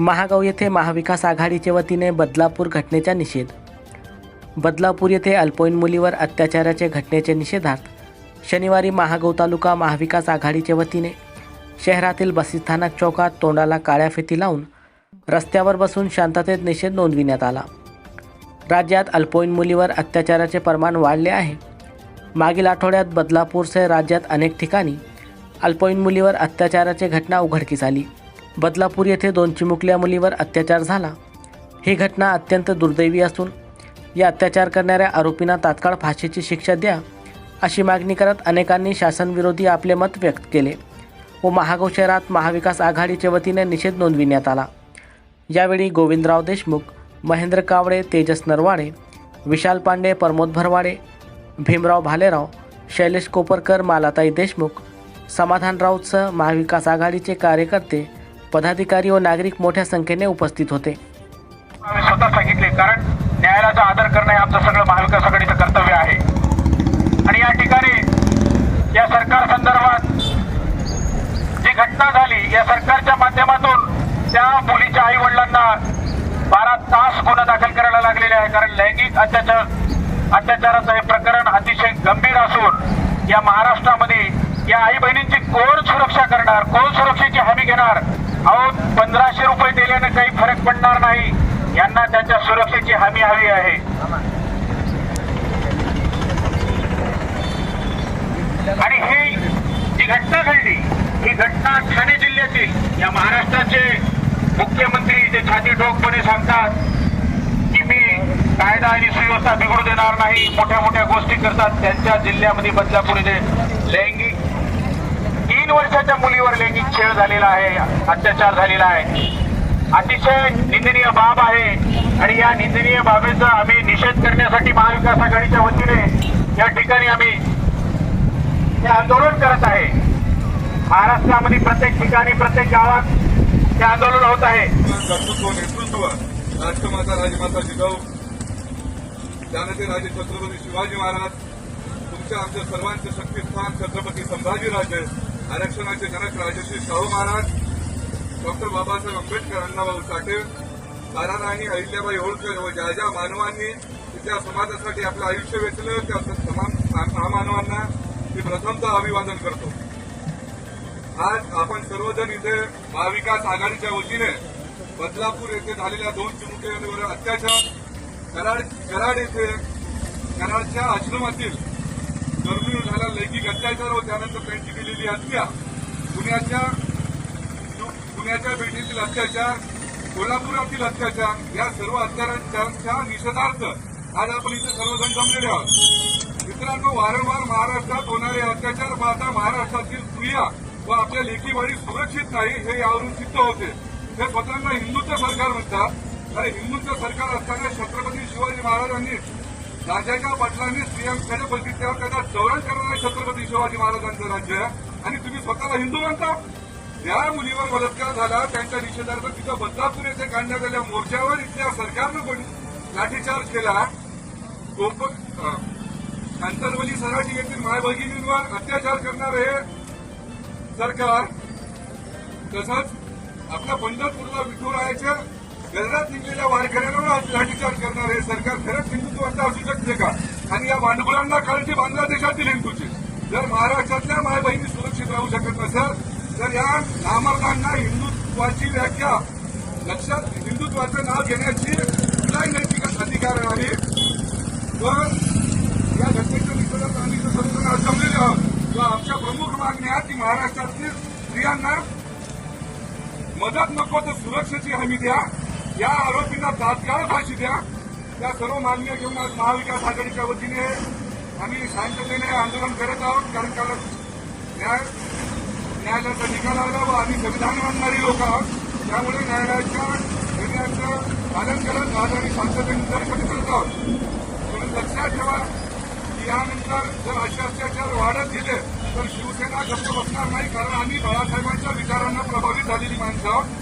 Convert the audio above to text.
महागाव येथे महाविकास आघाडीच्या वतीने बदलापूर घटनेचा निषेध. बदलापूर येथे अल्पवयीन मुलीवर अत्याचाराच्या घटनेच्या निषेधार्थ शनिवारी महागाव तालुका महाविकास आघाडीच्या वतीने शहरातील बसस्थानक चौकात तोंडाला काळ्या फेती लावून रस्त्यावर बसून शांततेत निषेध नोंदविण्यात आला. राज्यात अल्पवयीन मुलीवर अत्याचाराचे प्रमाण वाढले आहे. मागील आठवड्यात बदलापूरसह राज्यात अनेक ठिकाणी अल्पवयीन मुलीवर अत्याचाराची घटना उघडकीस आली. बदलापूर येथे दोन चिमुकल्या मुलीवर अत्याचार झाला. ही घटना अत्यंत दुर्दैवी असून या अत्याचार करणाऱ्या आरोपींना तात्काळ फाशीची शिक्षा द्या अशी मागणी करत अनेकांनी शासनविरोधी आपले मत व्यक्त केले व महागाव शहरात महाविकास आघाडीच्या वतीने निषेध नोंदविण्यात आला. यावेळी गोविंदराव देशमुख महेंद्र कावडे तेजस नरवाडे विशाल पांडे प्रमोद भरवाडे भीमराव भालेराव शैलेश कोपरकर मालाताई देशमुख समाधान राऊतसह महाविकास आघाडीचे कार्यकर्ते पदाधिकारी व नागरिक मोठ्या संख्येने उपस्थित होते. आम्ही स्वतः सांगितले कारण न्यायालयाचा आदर करणं हे आमचं सगळं महाविकास आघाडीचं कर्तव्य आहे. आणि या ठिकाणी या सरकार संदर्भात जी घटना झाली या सरकारच्या माध्यमातून त्या मुलीच्या आई वडिलांना बारा तास गुन्हा दाखल करायला लागलेले आहे. कारण लैंगिक अत्याचार अत्याचाराचं हे प्रकरण अतिशय गंभीर असून या महाराष्ट्रामध्ये या आई बहिणींची कोण सुरक्षा करणार कोण सुरक्षेची हमी घेणार रुपये काही फरक पडणार नाही. यांना त्यांच्या सुरक्षेची हमी हवी आहे. आणि ही जी घटना घडली ही घटना ठाणे जिल्ह्यातील या महाराष्ट्राचे मुख्यमंत्री जे छाती ठोकपणे सांगतात की मी कायदा आणि सुव्यवस्था बिघडू देणार नाही मोठ्या मोठ्या गोष्टी करतात. त्यांच्या जिल्ह्यामध्ये बदलापूर इथे लैंगिक तीन वर्षाच्या मुलीवर लैंगिक छेड झालेला आहे अत्याचार झालेला आहे. अतिशय निंदनीय बाब आहे. आणि या निंदनीय बाबीचा आम्ही निषेध करण्यासाठी महाविकास आघाडीच्या वतीने या ठिकाणी आम्ही हे आंदोलन करत आहे. महाराष्ट्रामध्ये प्रत्येक ठिकाणी प्रत्येक गावात हे आंदोलन होत आहे. कर्तृत्व नेतृत्व राष्ट्रमाता राजमाता जिजाऊ त्यानंतर राजे छत्रपती शिवाजी महाराज तुमच्या आमच्या सर्वांचे शक्तीस्थान छत्रपती संभाजीराजे आरक्षणाचे जनक राजश्री शाहू महाराज डॉक्टर बाबासाहेब आंबेडकर अण्णाभाऊ साठे ताराराणी अहिल्याबाई होळकर व ज्या ज्या मानवांनी त्या समाजासाठी आपलं आयुष्य वेचलं त्या समान महामानवांना मी प्रथमतः अभिवादन करतो. आज आपण सर्वजण इथे महाविकास आघाडीच्या वतीने बदलापूर येथे झालेल्या दोन चिमुकल्यांवर अत्याचार कराड कराड येथे कराडच्या आश्रमातील गर्मीवर झालेला लैंगिक अत्याचार व त्यानंतर त्यांची केलेली हत्या पुण्याच्या पुण्याच्या अत्याचार कोल्हापुरातील अत्याचार या सर्व अत्याचारांच्या निषेधार्थ आज आपण इथे सर्वजण जमलेले आहोत. मित्रांनो वारंवार महाराष्ट्रात होणारे अत्याचार पाहता महाराष्ट्रातील स्त्रिया व आपल्या लेखी बळी सुरक्षित नाही हे यावरून सिद्ध होते. हे स्वतःना हिंदूचं सरकार म्हणतात. आणि हिंदूचं सरकार असताना छत्रपती शिवाजी महाराजांनी राजाच्या पाटलांनी स्त्रियांकडे बघितल्यावर त्याचा चौरण करणारे छत्रपती शिवाजी महाराजांचं राज्य आहे. आणि तुम्ही स्वतःला हिंदू म्हणता? ज्या मुलीवर बलात्कार झाला त्यांच्या निषेधार्थ तिथं बदलापूर येथे काढण्यात आलेल्या मोर्चावर इथल्या सरकारनं पण लाठीचार्ज केला. अंतरवली सराठी येथील माय भगिनींवर अत्याचार करणार हे सरकार. तसंच आपल्या पंढरपूरला विठुरायाच्या गजरात निघलेल्या वारकऱ्यांवर आज लाठीचार्ज करणार हे सरकार. खरंच हिंदुत्वाचं असू शकते का? आणि या भांडवलांना काळजी बांगलादेशातील हिंदूची. जर महाराष्ट्रातल्या माय बहिणी सुरक्षित राहू शकत नसेल तर या नामर्दांना हिंदुत्वाची व्याख्या लक्षात हिंदुत्वाचं नाव घेण्याची कुठलाही नैतिक अधिकार आहे तर या घटनेच्या निषेधात आम्ही इथं सर्वजण जमलेले आहोत व आमच्या प्रमुख मागण्या की महाराष्ट्रातील स्त्रियांना मदत नको तर सुरक्षेची हमी द्या. या आरोपींना तात्काळ फाशी द्या. त्या सर्व मागण्या घेऊन आज महाविकास आघाडीच्या वतीने आम्ही शांततेने आंदोलन करत आहोत. कारण काल न्याय न्यायालयाचा निकाल आला व आम्ही संविधान मानणारी लोक आहोत. त्यामुळे न्यायालयाच्या निर्णयाचं पालन करत आज आम्ही शांततेने निदर्शन करत आहोत. म्हणून लक्षात ठेवा की यानंतर जर असे अत्याचार वाढत गेले तर शिवसेना गप्प बसणार नाही कारण आम्ही बाळासाहेबांच्या विचारांना प्रभावित झालेली माणसं आहोत.